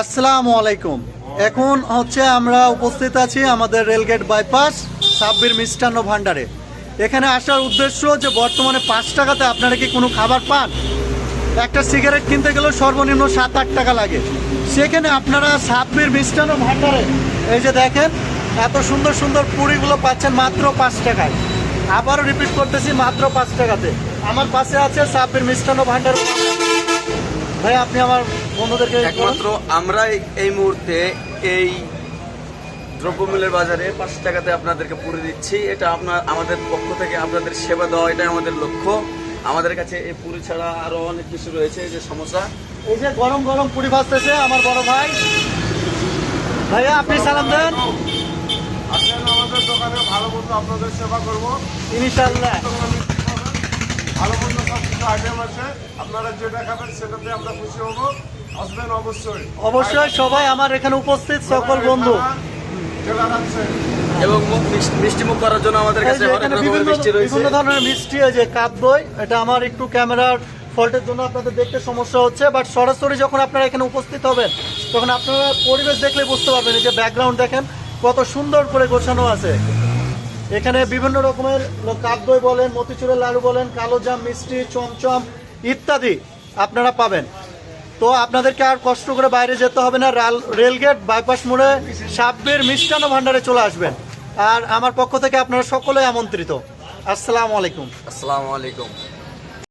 আসসালামু আলাইকুম। এখন হচ্ছে আমরা উপস্থিত আছি আমাদের রেলগেট বাইপাস, সাব্বির মিষ্টান্ন ভাণ্ডারে। এখানে আসার উদ্দেশ্য যে বর্তমানে পাঁচ টাকাতে আপনারা কি কোনো খাবার পান? একটা সিগারেট কিনতে গেলেও সর্বনিম্ন সাত আট টাকা লাগে। সেখানে আপনারা সাব্বির মিষ্টান্ন ভাণ্ডারে, এই যে দেখেন, এত সুন্দর সুন্দর পুরিগুলো পাচ্ছেন মাত্র পাঁচ টাকায়। আবারও রিপিট করতেছি, মাত্র পাঁচ টাকাতে। আমার পাশে আছে সাব্বির মিষ্টান্ন ভাণ্ডার। ভাই, আপনি আমার বন্ধুদেরকে একমাত্র আমরাই এই মুহূর্তে এই দ্রব্যমূল্যের বাজারে পাঁচ টাকাতে আপনাদেরকে পুরে দিচ্ছি। এটা আপনার আমাদের পক্ষ থেকে আপনাদের সেবা দেওয়া এটাই আমাদের লক্ষ্য। আমাদের কাছে এই পুরি ছাড়া আরও অনেক কিছু রয়েছে যে সমস্যা এই যে গরম গরম পুরি ভাজতেছে আমার বড় ভাই। ভাইয়া আপনি সালাম দেন। আসেন আমাদের দোকানে ভালো মন্দ আপনাদের সেবা করব। ইনশাল্লাহ ভালো মন্দ আইটেম আছে আপনারা যেটা খাবেন সেটাতে আমরা খুশি হব। আসবেন অবশ্যই। অবশ্যই সবাই আমার এখানে উপস্থিত সকল বন্ধু। এবং মিষ্টি- মুখ করার জন্য আমাদের কাছে বিভিন্ন মিষ্টি বিভিন্ন ধরনের মিষ্টি কাপ দই এটা আমার একটু ক্যামেরার ফল্টের জন্য আপনাদের দেখতে সমস্যা হচ্ছে বাট সরাসরি যখন আপনারা এখানে উপস্থিত হবেন তখন আপনারা পরিবেশ দেখলে বুঝতে পারবেন এই যে ব্যাকগ্রাউন্ড দেখেন কত সুন্দর করে গোছানো আছে। এখানে বিভিন্ন রকমের কাকদই বলেন, মতিচুরের লাড়ু বলেন, কালো জাম, মিষ্টি, চমচম ইত্যাদি আপনারা পাবেন। তো আপনাদেরকে আর কষ্ট করে বাইরে যেতে হবে না, রাল- রেলগেট, বাইপাস মোড়ে সাব্যের মিষ্টান্ন ভাণ্ডারে চলে আসবেন। আর আমার পক্ষ থেকে আপনারা সকলে আমন্ত্রিত। আসসালামু আলাইকুম। আসসালামু আলাইকুম।